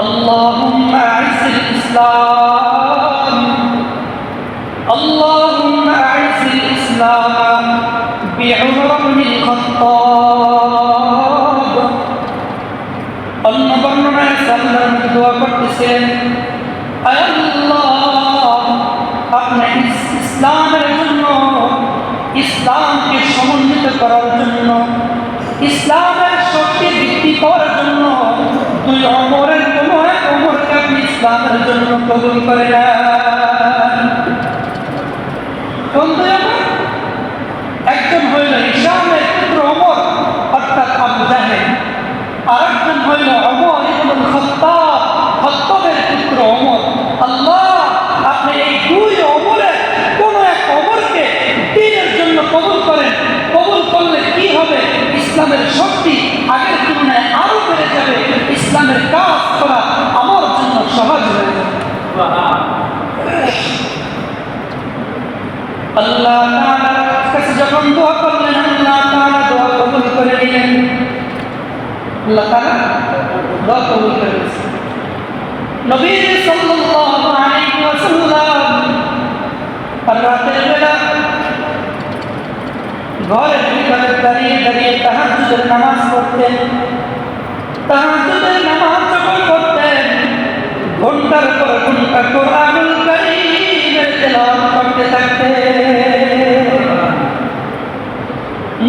اللهم أعز الإسلام اللهم أعز الإسلام بعمر بن الخطاب অন্য বর্ণনায় সাল্লাম দোয়া করতেছেন ইসলামের জন্য কবুল করে অমর? একজন হইল ইসলামের পুত্র অমর অর্থাৎ আবু জাহেদ আরেকজন হইল অমর ইবনুল খাত্তাব, খাত্তাবের পুত্র অমর আল্লাহ, আপনি এই দুই অমরের কোন এক অমরকে দিনের জন্য কবুল করেন। কবুল করলে কি হবে? ইসলামের শক্তি আগের তুলনায় আরও বেড়ে যাবে। ইসলামের কাজ সহজ হয়ে যাবে আল্লাহ কাছে যখন দোয়া করলেন, আল্লাহ তাআলা দোয়া কবুল করে নিলেন। আল্লাহ তাআলা দোয়া কবুল করে নিয়েছেন। নবী সাল্লাল্লাহু আলাইহি ওয়াসাল্লাম রাতের বেলা ঘরের ভিতরে দাঁড়িয়ে দাঁড়িয়ে তাহাজ্জুদের নামাজ পড়তেন। তাহাজ্জুদের নামাজ যখন ঘণ্টার পর ঘণ্টা কোরআনুল কারীমের তেলাওয়াত করতে থাকতেন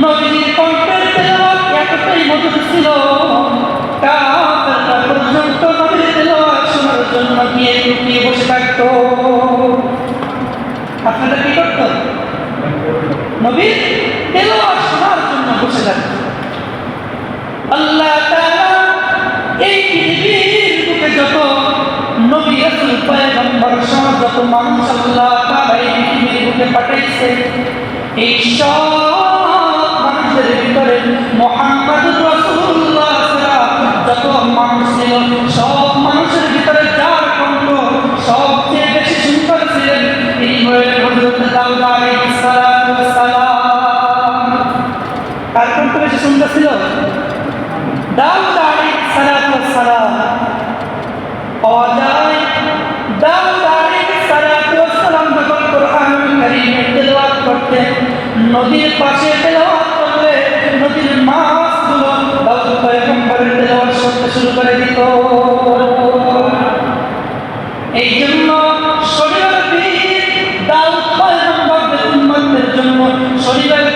নবীর কণ্ঠের তেলাওয়াত এতটাই মধুর ছিল কাফেররা পর্যন্ত নবীর তেলাওয়াত শোনার জন্য গিয়ে লুকিয়ে বসে থাকতো আপনারা কি করতো নবীর তেলাওয়াত শোনার জন্য বসে থাকতো আল্লাহ তাআলা এই পৃথিবীর বুকে যত নবী রাসূল পয়গম্বর তাআলা এই পৃথিবীর বুকে পাঠাইছে এই সব মানুষের ভিতরে মোহাম্মদ রাসূলুল্লাহ যত মানুষ সব মানুষের ভিতরে যার কণ্ঠ সবচেয়ে বেশি সুন্দর ছিলেন তিনি হলেন হযরত দাউদ আলাইহিস সালাতু ওয়াস সালাম কার কণ্ঠ বেশি সুন্দর ছিল দাউদ আলাইহিস সালাতু ওয়াস সালাম পাওয়া যায় দাউদ আলাইহিস সালাতু ওয়াস সালাম যখন কোরআনুল কারীমের তেলাওয়াত করতেন নদীর পাশে করলে নদীর মাছগুলো দাউদ পয়গম্বরের তেলাওয়াত শুনতে শুরু করে দিত। এই জন্য শরীরের বীর দাউদ পয়গম্বরের উম্মতদের জন্য শরীরের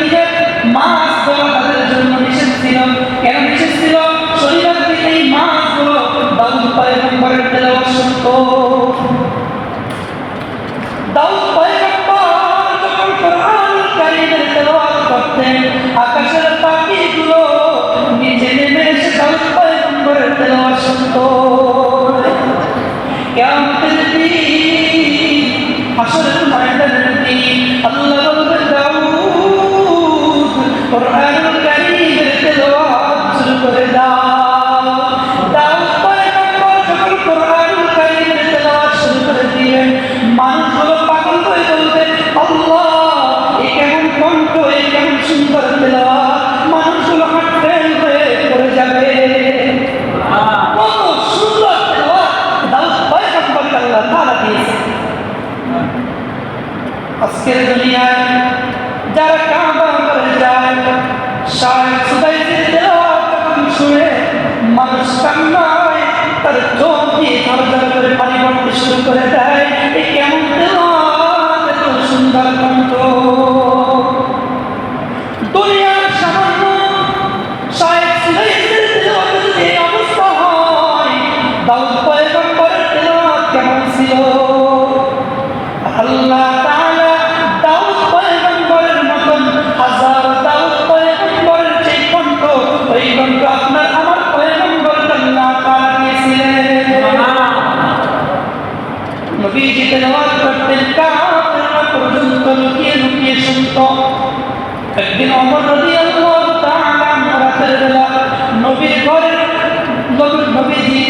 একদিন অমর রাদিয়াল্লাহু তাআলা রাতের বেলা নবীর ঘরে নবীর নবীজি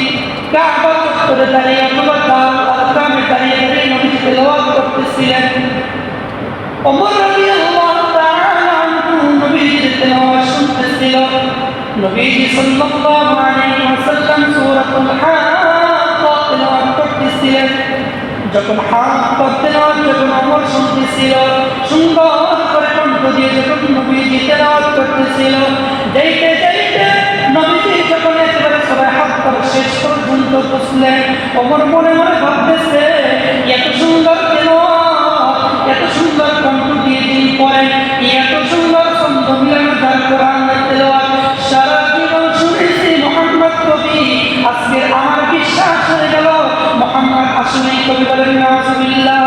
কাবা চত্বরে দাঁড়িয়ে অথবা দাল আলকামে দাঁড়িয়ে দাঁড়িয়ে নবীজি তেলাওয়াত করতেছিলেন। অমর রাদিয়াল্লাহু তাআলা আনহু নবীজির তেলাওয়াত শুনতেছিল। নবীজি সাল্লাল্লাহু আলাইহি ওয়াসাল্লাম সূরাতুল হাম যখন হাত করতে যখন অমর শুনতেছিল, সুন্দর দিয়ে যখন নবীজি তেলাওয়াত করতেছিল যাইতে যাইতে ভাবতেছে এত সুন্দর কেন? এত সুন্দর কণ্ঠ দিয়ে দিন পরে সুন্দর ছন্দ মিলানো যার কোরআন তেলাওয়াত সারা জীবন শুনেছি মোহাম্মদ কবি আজকে আমার বিশ্বাস হয়ে গেল মোহাম্মদ আসলে কবি বলেন নাজুবিল্লাহ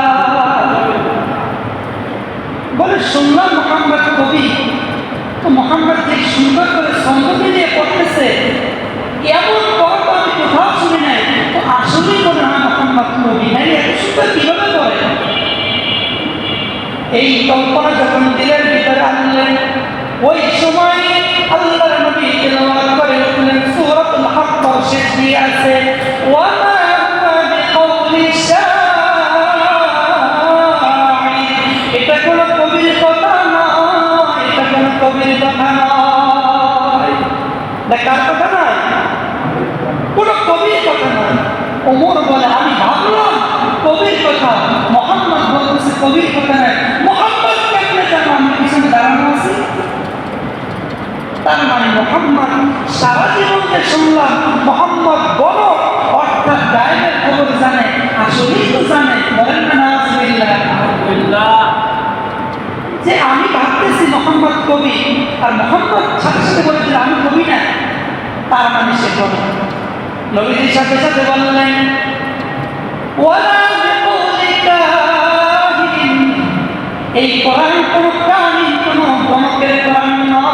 বলে শুনলাম মোহাম্মদ কবি তো মোহাম্মদ যে সুন্দর করে ছন্দ মিলিয়ে পড়তেছে এমন গল্প আমি কোথাও শুনি নাই তো আসলেই মনে হয় মোহাম্মদ কবি নাই এত সুন্দর কীভাবে করে এই কল্পনা যখন দিলের ভিতরে আনলেন ওই সময় আল্লাহর নবী তেলাওয়াত করে উঠলেন সূরাতুল হাক্ক শেষ দিয়ে আছে ওয়া মা হুয়া বিকাউলি কথা নয়, এটা কোনো কবির কথা নয়। কোনো কবির কথা নয়। ওমর বলে, আমি ভাবলাম কবির কথা, মোহাম্মদ বলতেছে কবির কথা নয় মোহাম্মদ কেমনে জানো আমি পিছনে দাঁড়ানো আছি তার মানে মোহাম্মদ সারা জীবন যে শুনলাম, মোহাম্মদ বড়, অর্থাৎ গায়েবের খবর জানে আসলেই তো জানে, বলেন না। যে আমি ভাবতেছি মোহাম্মদ কবি, আর মোহাম্মদ সাথে সাথে বলেছিল আমি কবি না। তার মানে সে কবি নবীজির সাথে সাথে বললেন, ওয়ালা এই কোরআন কোন কাহিনী কোন গমকের কোরআন নয়।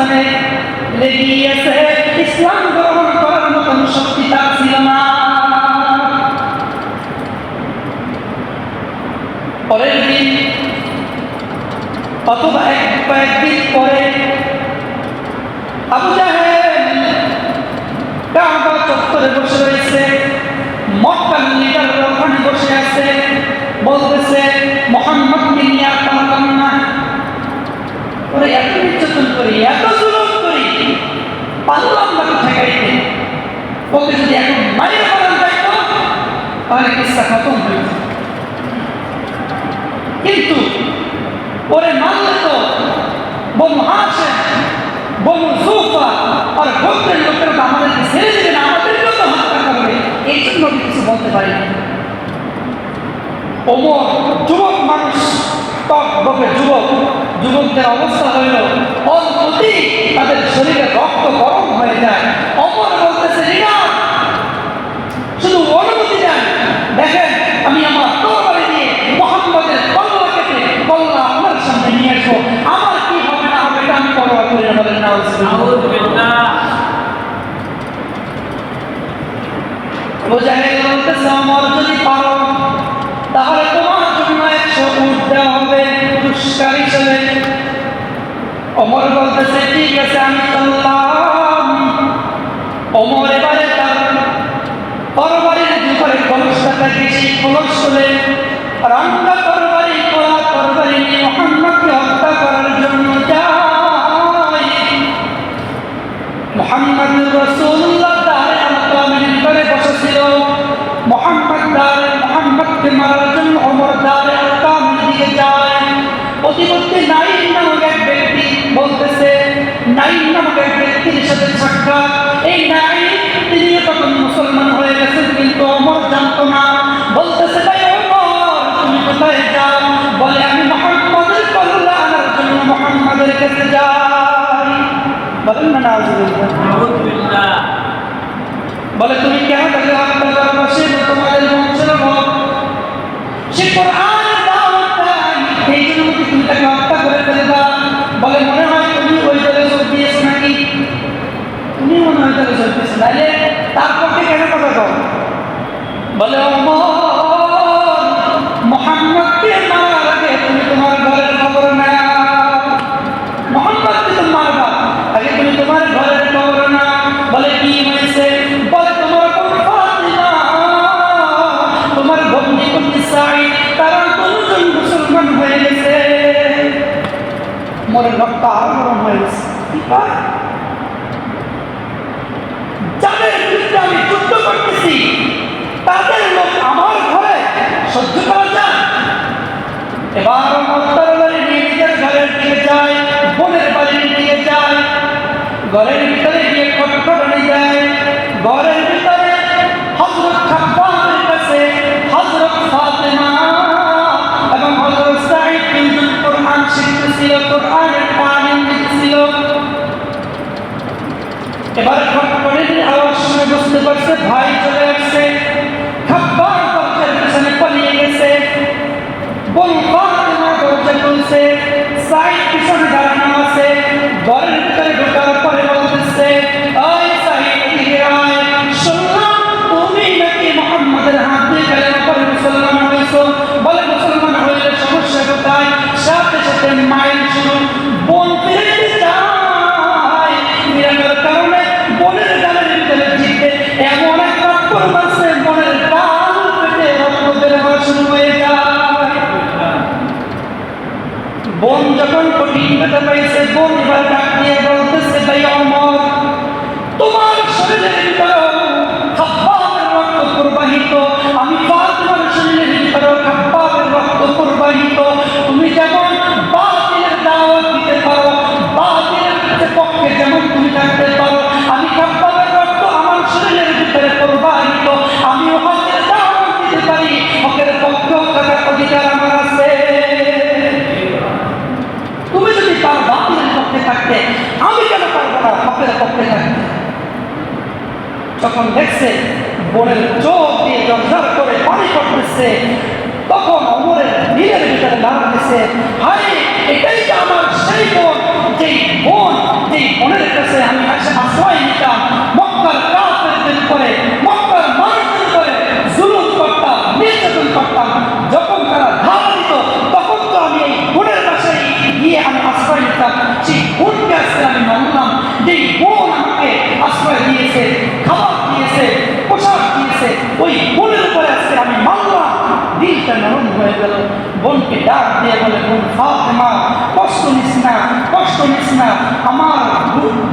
তার পিছনে লেগে আছে ইসলাম গ্রহণ করার মতন শক্তি তার ছিল না। পরের দিন, অথবা এক কয়েকদিন পরে আবু কাবা চত্বরে বসে রয়েছে মক্কার লিডার ওখানে বসে আছে, বলতেছে, মোহাম্মদ নিয়ে আর পারলাম না ওরা এত করি এত জুলুম করি পারলাম না তো ঠেকাইতে। ওকে যদি এখন মায়ের পালন যাইতো তাহলে কিস্তা খতম হয়েছে কিন্তু ওরে মানলে তো বনু হাসেন বনু সুফা আর গোত্রের লোকেরা তো আমাদেরকে ছেড়ে দেবে না, আমাদেরকেও তো হত্যা করবে। এই জন্য কিছু বলতে পারি না। ওমর, যুবক মানুষ, টক বকে যুবক যুবকদের অবস্থা হইল অল্পতি তাদের শরীরে রক্ত গরম হয়ে যায়। অমর বলতেছে রিনা শুধু অনুমতি দেন দেখেন আমি আমার তরবারি দিয়ে মোহাম্মদের কল্লা কেটে কল্লা আপনার সামনে নিয়ে আসব আমার কি হবে না হবে এটা আমি পরোয়া করি না বলেন না মুজাহিদ বলতেছে আমার যদি পারো তাহলে তোমার জন্য একশো উঠ দেওয়া হবে পুরস্কার হিসেবে অমর বলতেছে ঠিক আছে আমি চললাম অমর এবারে তার তরবারির দুপারে কলসটা গেছি কলস খুলে রান্না তরবারি করা তরবারি নিয়ে মোহাম্মদকে হত্যা করার জন্য যাই মোহাম্মদ রসুল্লাহ তার আলকামের ভিতরে বসেছিল মোহাম্মদ দারে মোহাম্মদকে মারার জন্য অমর দারে আলকামের দিকে যায় প্রতিমধ্যে নাইন নামক এক ব্যক্তি বলতেছে নাইন নামক এক ব্যক্তির সাথে সাক্ষাৎ এই নাইন তিনি তখন মুসলমান হয়ে গেছেন কিন্তু অমর জানতো না। বলতেছে ভাই অমর তুমি কোথায় যাও? বলে আমি মোহাম্মদের আনার জন্য মোহাম্মদের কাছে যাই। বলেন না নাউজুবিল্লাহ। বলে তুমি কেন তাকে হত্যা করব সে তোমাদের বংশের সে কোরআনের দাওয়াত দেয় এই জন্য কি তুমি তাকে হত্যা করে ফেলবা বলে মনে হয় তুমি ওই দলে যোগ দিয়েছ নাকি তুমি মনে হয় তাহলে চলতেছে তাহলে তার পক্ষে কেন কথা কম বলে অমর ঘরের ভিতরে গিয়ে খটখটানি দেয় ঘরের ভিতরে হজরত বোন যখন কঠিন ব্যথা পাইছে বোন এবার ডাক দিয়ে বলতেছে তাই অমর, তোমার শরীরের ভিতরে খাপ্পাবের রক্ত প্রবাহিত। আমি তোমার শরীরের ভিতরে খাপ্পাবের রক্ত প্রবাহিত। তুমি যেমন বাতিলের দাওয়াত দিতে পারো, বাতিলের পক্ষে যেমন তুমি থাকতে পারব পক্ষে থাকতে যখন দেখছে বোনের চোখ দিয়ে জর্জর করে পানি করতেছে তখন অমরের নীলের ভিতরে দাঁড়াতেছে হাই এটাই তো আমার সেই বোন, যেই বোন, যেই বোনের কাছে আমি আশ্রয় নিতাম। মক্কার কাজ করে মক্কার মানুষদের করে জুলুম করতাম নির্যাতন করতাম যখন তারা ধার দিত তখন তো আমি এই বোনের কাছে গিয়ে আমি আশ্রয় নিতাম সেই বোনকে আজকে আমি মানলাম যেই বোন আমাকে আশ্রয় দিয়েছে খাবার দিয়েছে পোশাক দিয়েছে ওই বোনের উপরে আজকে আমি মানলাম দিলটা নরম হয়ে গেল? বোনকে ডাক দিয়ে বলে, বোন, ফাতেমা, কষ্ট নিস না, কষ্ট নিস না। আমার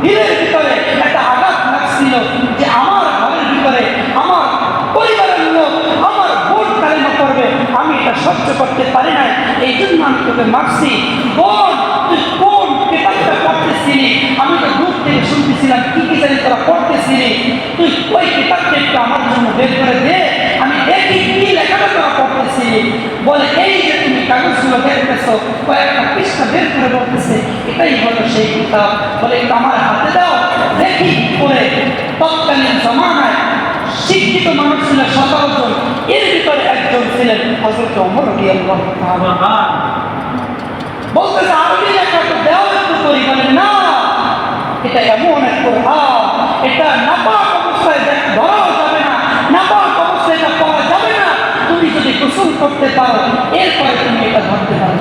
দিলের ভিতরে একটা আঘাত লাগছিল যে আমার ঘরের ভিতরে আমার পরিবারের লোক আমার বোন কালেমা করবে আমি এটা সহ্য করতে পারি না এই জন্য আমি তোকে মারছি। বোন তুই কোন কেতাবটা পড়তেছিলি আমি তো দূর থেকে শুনতেছিলাম কি কি জানি তোরা পড়তেছিলি তুই ওই কেতাবটা একটু আমার জন্য বের করে দে আমি দেখি কি লেখাটা তোরা পড়তেছিলি বলে এই যে তুমি কাগজগুলো কয়েকটা পৃষ্ঠা বের করে বলতেছে, এটাই হলো সেই কিতাব। বলে একটু আমার হাতে দাও, দেখি করে তৎকালীন জমানায় শিক্ষিত মানুষ ছিল সতেরো জন। এর ভিতরে একজন ছিলেন হজরত অমর বলতেছে, আরবি লেখা তো দেওয়া একটু করি বলে না। এটা এমন এক কোরআন এটা নাপাক অবস্থায় ধরাও যাবে না। নাপাক অবস্থায় এটা পড়া যাবে না তুমি যদি গোসল করতে পারো, এরপরে তুমি এটা ধরতে পারো।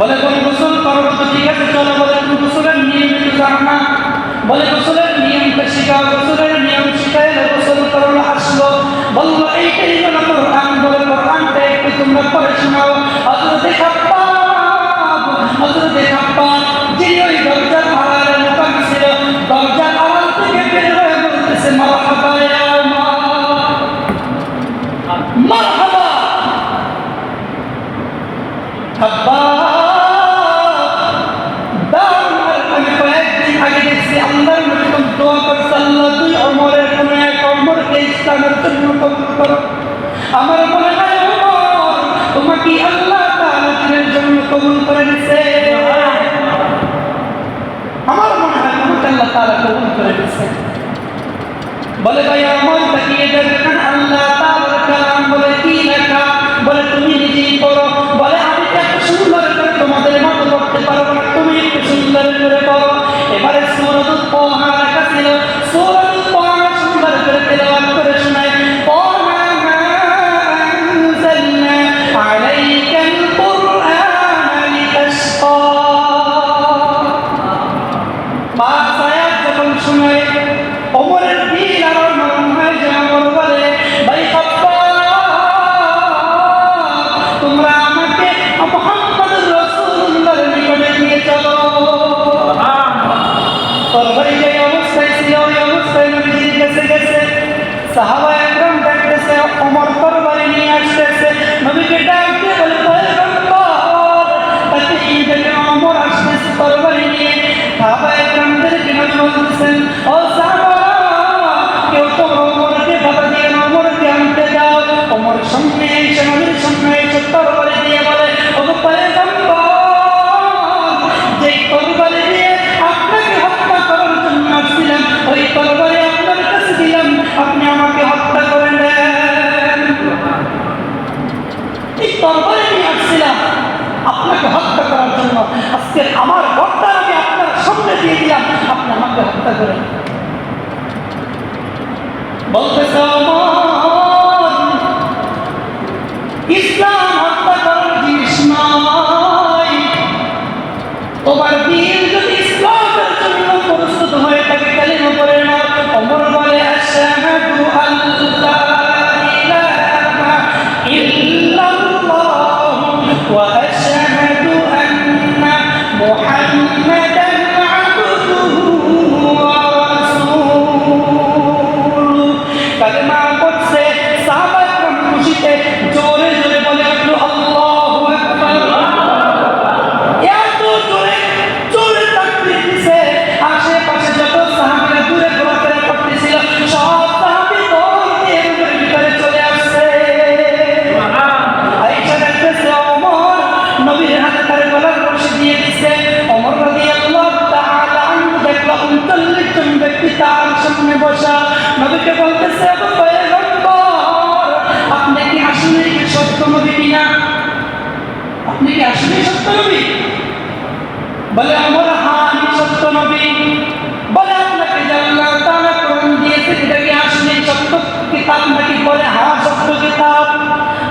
বলে কোন গোসল করো তো ঠিক আছে, চলো বলে, তুমি গোসলের নিয়ম একটু জানো না। বলে, গোসলের নিয়মটা শিখাও, গোসলের নিয়ম শিখাই গোসল করল আসলো। বলল, এইটাই হলো কোরআন। বলে, কোরআনটা একটু তোমরা পড়ে শোনাও। হজরতে খাপ্পাব হজরতে খাপ্পাব যিনি ওই দরজার আড়ালে লুকানো ছিল, দরজার আড়াল থেকে বের হয়ে বলতেছে ইয়া উমর মারহাবা খাব্বাব দারুণ আর আমি কয়েকদিন আগে দেখছি আল্লাহর নবী কোন দোয়া করছে আল্লাহ তুই অমরের কোন এক অমরকে ইসলামের জন্য কবুল করো আমার মনে হয় তোমাকে আল্লাহ তাআলা দিনের জন্য কবুল করে নিছে আমার মনে হয় তোমাকে আল্লাহ তাআলা কবুল করে নিছে বলে, ভাই, আমার তাকিয়ে দেখেন আল্লাহ সাহাবা বলতে চাও সত্য নবী। বলে, আমার হ্যাঁ আমি সত্য নবী। বলে, আপনাকে আল্লাহ তারা কোরআন দিয়েছে এটা কি আসলে সত্য কিতাব নাকি বলে হ্যাঁ সত্য কিতাব।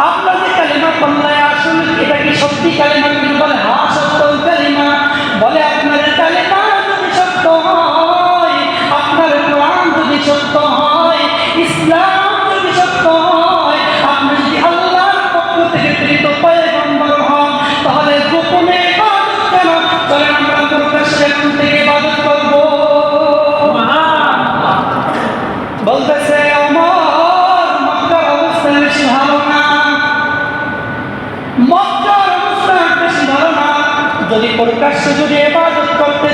আপনার যে কালিমা পল্লায় আসলে এটা কি সত্যি কালিমা? কিন্তু বলে হ্যাঁ সত্য কালিমা। বলে, আপনার কালিমা যদি সত্য হয়, আপনার কোরআন যদি সত্য প্রকাশ্যে যদি এবাদত করতে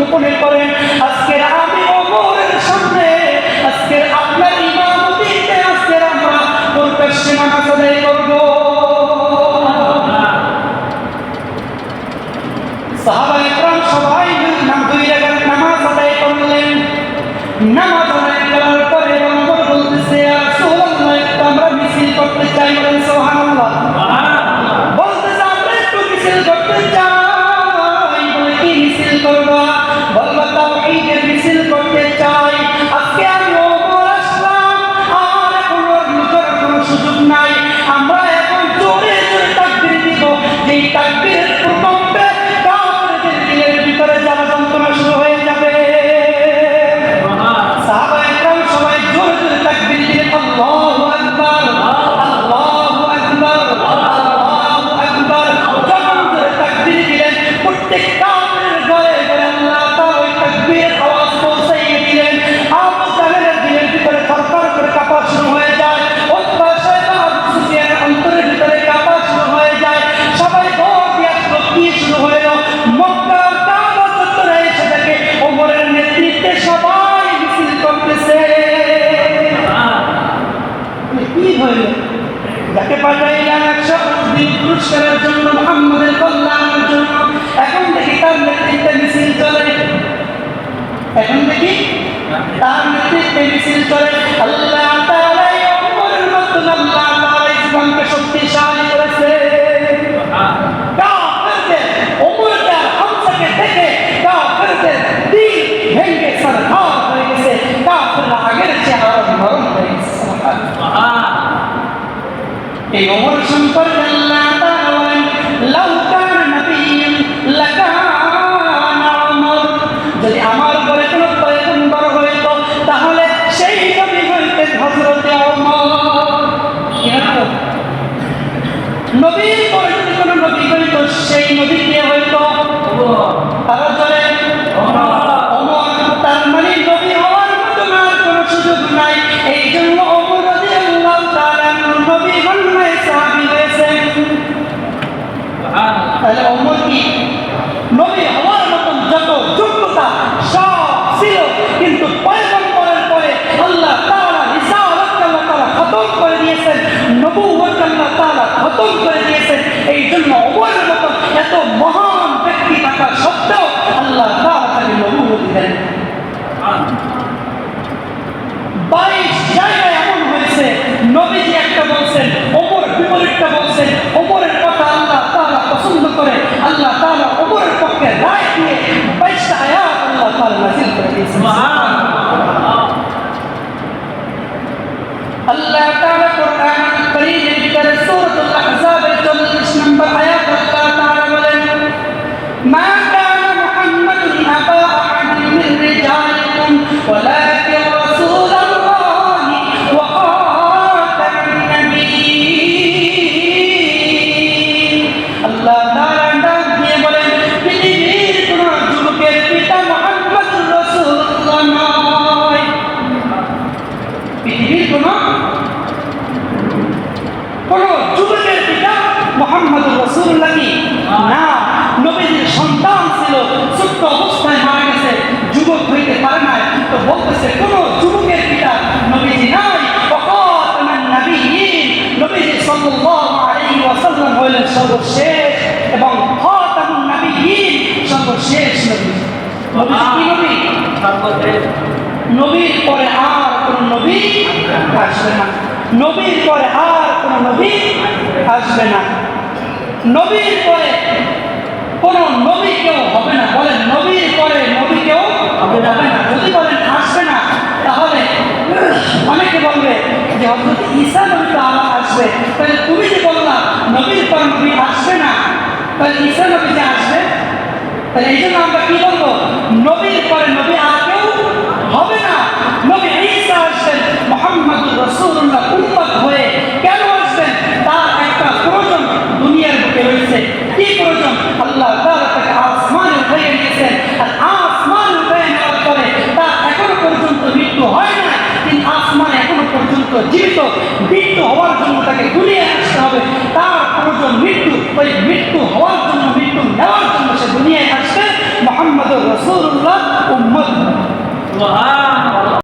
মুকুট করেন। আজকে সংস্কারের জন্য, মোহাম্মদের কল্যাণের জন্য। এখন দেখি তার নেতৃত্বে মিছিল চলে। এখন দেখি তার নেতৃত্বে মিছিল চলে। আল্লাহ তাআলা এই ওমরের মাধ্যমে আল্লাহ তাআলা ইসলামকে শক্তিশালী করেছে। কাফেরদের ওমরকে আর হামজাকে দেখে, কাফেরদের দিল ভেঙে সরকার হয়ে গেছে। কাফেররা আগের চেয়ে নরম। এই অমর সম্পর্কে আল্লাহ তাআলা বলেন লাউ কানা নাবিয়্যুন লাকানা ওমর যদি আমার উপরে কোনো পয়গম্বর হইতো তাহলে সেই নবী হইতেন হযরতে ওমর কি হতো নবীর পরে যদি কোনো নবী হইতো সেই নবী কে হইতো তারা চলে অমর তার মানে নবী হওয়ার মতো আর কোনো সুযোগ নাই এই জন্য অমর রাদিয়াল্লাহু তাআলা নবী বান্নায় সাহাবী হয়েছেন তাহলে অমর কি নবী হওয়ার মতন যত যোগ্যতা সব ছিল কিন্তু পয়গম্বরের পরে আল্লাহ তাআলা রিসালাত আল্লাহ তাআলা খতম করে দিয়েছেন নবুয়ত আল্লাহ তাআলা খতম করে দিয়েছেন। এই জন্য অমরের মতন এত মহান ব্যক্তি থাকা সত্ত্বেও রসুল্লাহ। কি না, নবীজির সন্তান ছিল, ছোট্ট অবস্থায় মারা গেছে, যুবক হইতে পারে না তো বলতেছে, কোন যুবকের পিতা নবীজি নাই। নবীজি সাল্লাল্লাহু আলাইহি ওয়াসাল্লাম হলেন সর্বশেষ এবং খাতামুন নাবিয়্যিন সর্বশেষ নবী। নবীজি কি নবী? নবীর পরে আর কোন নবী আসবে না। নবীর পরে আর কোন নবী আসবে না। নবীর পরে কোন নবী কেউ হবে না। বলেন, নবীর পরে নবী কেউ হবে না। যদি বলেন আসবে না, তাহলে অনেকে বলবে যে হজরত ঈসা নবী তো আবার আসবে। তাহলে তুমি যে বললা, নবীর পর নবী আসবে না। তাহলে ঈসা নবী যে আসবে? তাহলে এই জন্য আমরা কি বলব? নবীর পরে নবী দিয়েছে। কি প্রয়োজন? আল্লাহ তারা তাকে আসমান উঠাইয়া নিয়েছেন। আর আসমান উঠাইয়া নেওয়ার পরে তার এখনও পর্যন্ত মৃত্যু হয় না কিন্তু আসমান এখনও পর্যন্ত জীবিত। মৃত্যু হওয়ার জন্য তাকে দুনিয়া আসতে হবে। তার প্রয়োজন মৃত্যু। ওই মৃত্যু হওয়ার জন্য, মৃত্যু নেওয়ার জন্য সে দুনিয়ায় আসছে। মোহাম্মদ রসুল্লাহ উম্মদ